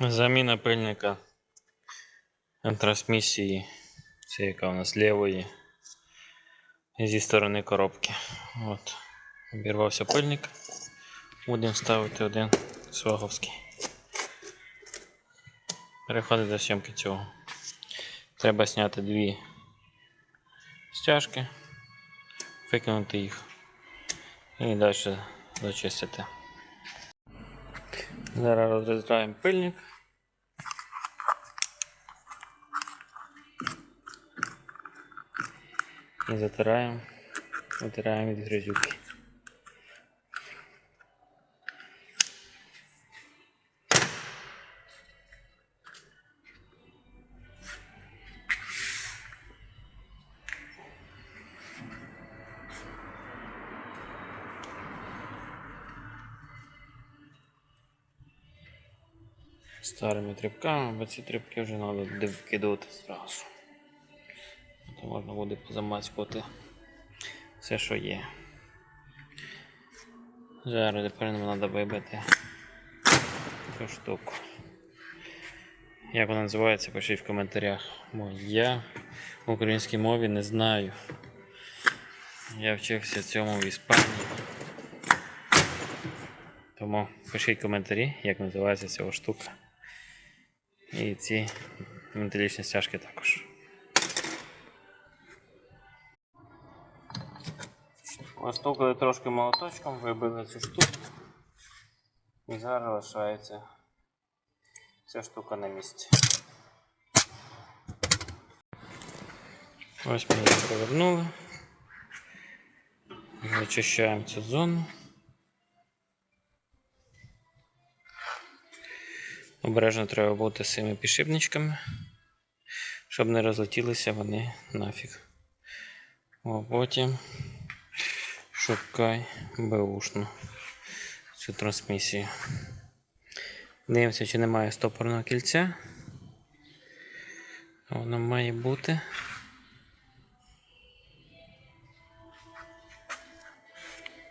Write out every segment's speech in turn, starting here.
Заміна пильника трансмісії, це яка у нас лівої зі сторони коробки. От. Обірвався пильник. Будемо ставити один сваговський. Переходить до сьомки цього. Треба зняти дві стяжки, викинути їх і далі зачистити. Зараз розрізаємо пильник. І затираємо, витираємо від грязюки. Старими тряпками, бо ці тряпки вже треба буде викидувати зразу. То можна буде позамацькувати все, що є. Зараз тепер нам треба вибити цю штуку. Як вона називається, пишіть в коментарях. Бо я в українській мові не знаю. Я вчився цьому в Іспанії. Тому пишіть коментарі, як називається ця штука. І ці металічні стяжки також. Постукали трошки молоточком, вибили цю штуку. І зараз лишається ця штука на місці. Ось ми її повернули. Вичищаємо цю зону. Обережно треба бути з цими підшипничками, щоб не розлетілися вони нафіг. А потім шукай беушну цю трансмісію. Дивимося, чи немає стопорного кільця. Воно має бути.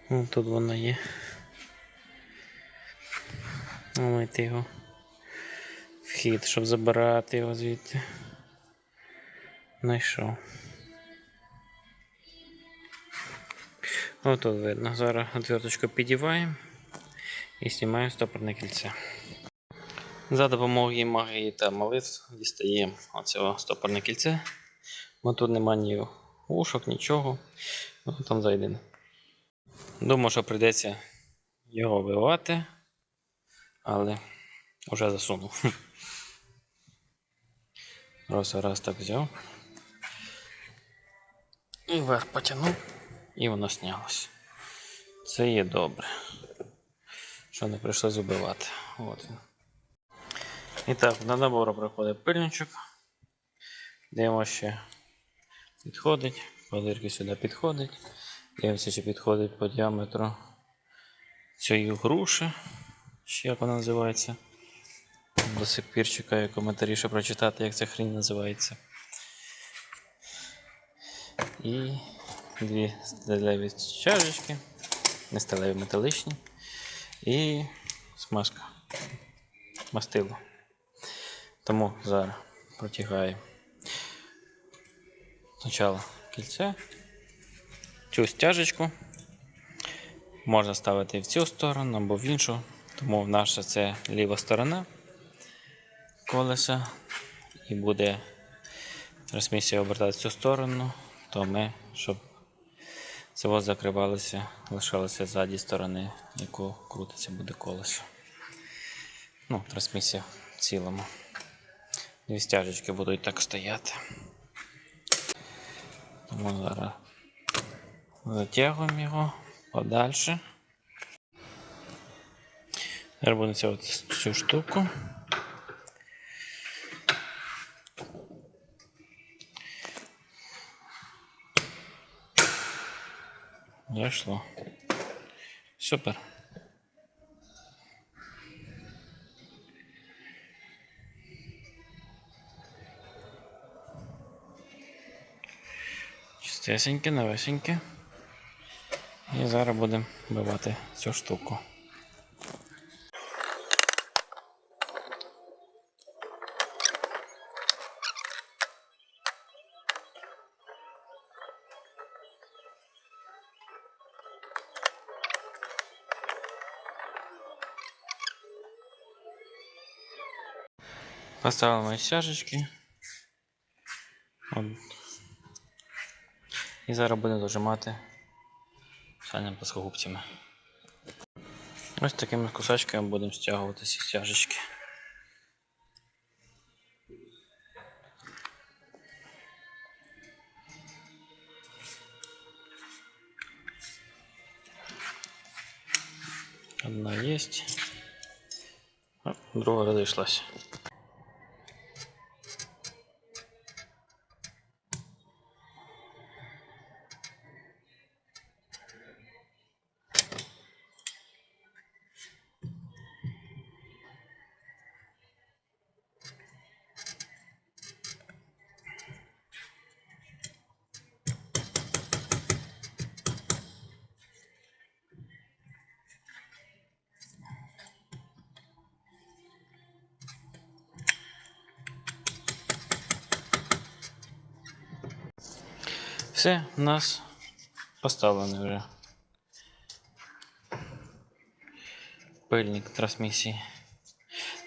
Тут воно є. Омити його вхід, щоб забирати його звідти. Знайшов. Отут видно. Зараз отверточку підіваємо і знімаємо стопорне кільце. За допомогою магії та молитв дістаємо оце стопорне кільце. Бо тут нема ні ушок, нічого. Ну, там зайдено. Думаю, що прийдеться його вивати, але вже засунув. Раз, раз так взяв. І вверх потягнув, і воно снялось. Це є добре. Що не прийшлось убивати. От він. І так, на набору проходить пильничок. Дивимося, ще підходить. Палирки сюди підходить. Дивимося, чи підходить по діаметру цієї груші. Ще як вона називається. До сих пір чекаю коментарі, щоб прочитати, як ця хрінь називається. І дві сталеві чашечки, не сталеві металичні. І смазка. Мастило. Тому зараз протягаю спочатку кільце, цю стяжечку. Можна ставити в цю сторону або в іншу, тому наша це ліва сторона колеса і буде трансмісія обертати цю сторону, то ми, щоб цього закривалося, лишалося ззаді сторони, яку крутиться буде колесо. Ну, трансмісія в цілому. Дві стяжечки будуть так стояти. Тому зараз затягуємо його подальше. Зараз будемо цю штуку. Зайшло. Супер. Чистесеньке, новесеньке. І зараз будемо бивати цю штуку. Поставили ми стяжечки. От. І зараз будемо дожимати сальними плоскогубцями. Ось такими кусачками будемо стягувати ці стяжечки. Одна. А, друга розійшлась. Все, у нас поставлений вже пильник трансмісії.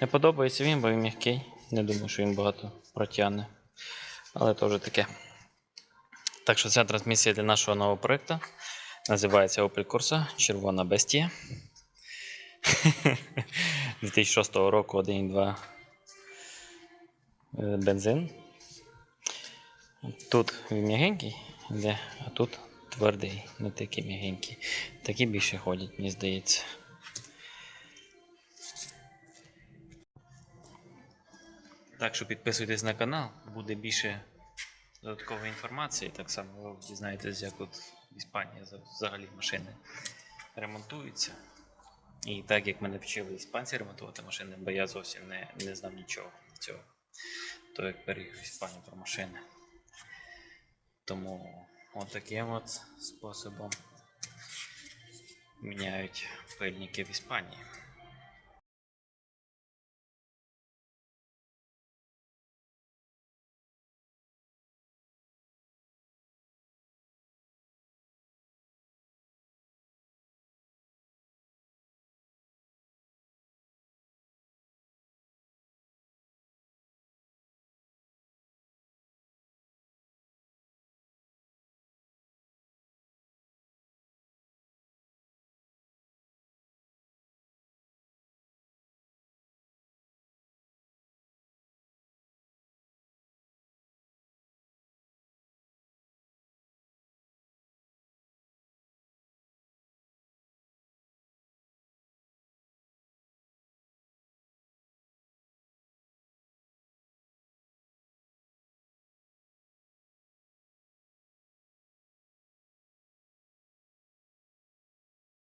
Не подобається він, бо він м'який. Не думаю, що він багато протягне. Але то вже таке. Так що ця трансмісія для нашого нового проєкту називається Opel Corsa Червона Бестія. 2006 року 1.2 е, бензин. Тут він м'ягенький, йде, а тут твердий, не такий м'ягенький. Такі більше ходять, мені здається. Так що підписуйтесь на канал, буде більше додаткової інформації. Так само ви дізнаєтесь, як тут в Іспанії взагалі машини ремонтуються. І так як мене вчили іспанці ремонтувати машини, бо я зовсім не, не знав нічого цього. То як переїхав в Іспанію про машини. Тому от таким от способом міняють пильники в Іспанії.